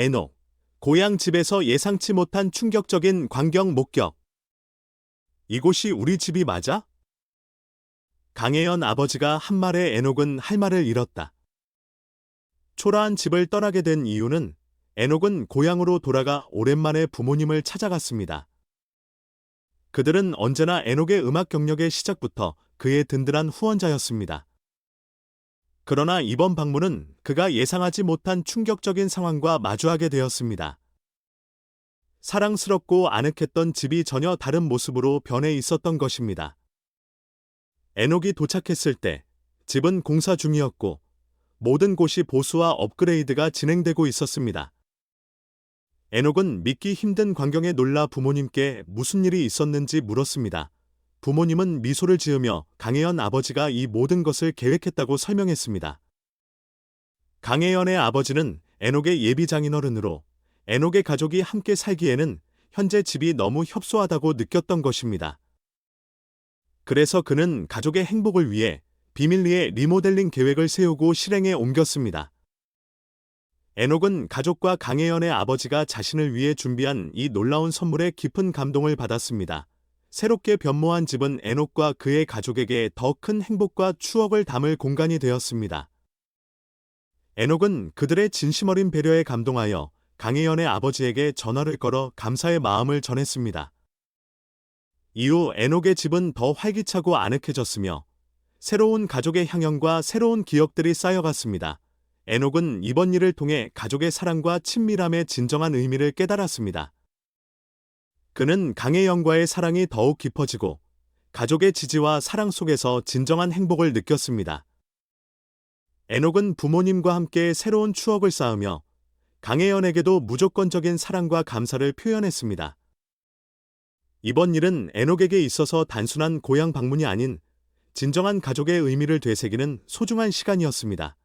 에녹. 고향 집에서 예상치 못한 충격적인 광경 목격. 이곳이 우리 집이 맞아? 강혜연 아버지가 한 말에 에녹은 할 말을 잃었다. 초라한 집을 떠나게 된 이유는 에녹은 고향으로 돌아가 오랜만에 부모님을 찾아갔습니다. 그들은 언제나 에녹의 음악 경력의 시작부터 그의 든든한 후원자였습니다. 그러나 이번 방문은 그가 예상하지 못한 충격적인 상황과 마주하게 되었습니다. 사랑스럽고 아늑했던 집이 전혀 다른 모습으로 변해 있었던 것입니다. 에녹이 도착했을 때 집은 공사 중이었고 모든 곳이 보수와 업그레이드가 진행되고 있었습니다. 에녹은 믿기 힘든 광경에 놀라 부모님께 무슨 일이 있었는지 물었습니다. 부모님은 미소를 지으며 강혜연 아버지가 이 모든 것을 계획했다고 설명했습니다. 강혜연의 아버지는 에녹의 예비 장인어른으로 에녹의 가족이 함께 살기에는 현재 집이 너무 협소하다고 느꼈던 것입니다. 그래서 그는 가족의 행복을 위해 비밀리에 리모델링 계획을 세우고 실행에 옮겼습니다. 에녹은 가족과 강혜연의 아버지가 자신을 위해 준비한 이 놀라운 선물에 깊은 감동을 받았습니다. 새롭게 변모한 집은 에녹과 그의 가족에게 더 큰 행복과 추억을 담을 공간이 되었습니다. 에녹은 그들의 진심 어린 배려에 감동하여 강혜연의 아버지에게 전화를 걸어 감사의 마음을 전했습니다. 이후 에녹의 집은 더 활기차고 아늑해졌으며 새로운 가족의 향연과 새로운 기억들이 쌓여갔습니다. 에녹은 이번 일을 통해 가족의 사랑과 친밀함의 진정한 의미를 깨달았습니다. 그는 강혜영과의 사랑이 더욱 깊어지고 가족의 지지와 사랑 속에서 진정한 행복을 느꼈습니다. 에녹은 부모님과 함께 새로운 추억을 쌓으며 강혜연에게도 무조건적인 사랑과 감사를 표현했습니다. 이번 일은 에녹에게 있어서 단순한 고향 방문이 아닌 진정한 가족의 의미를 되새기는 소중한 시간이었습니다.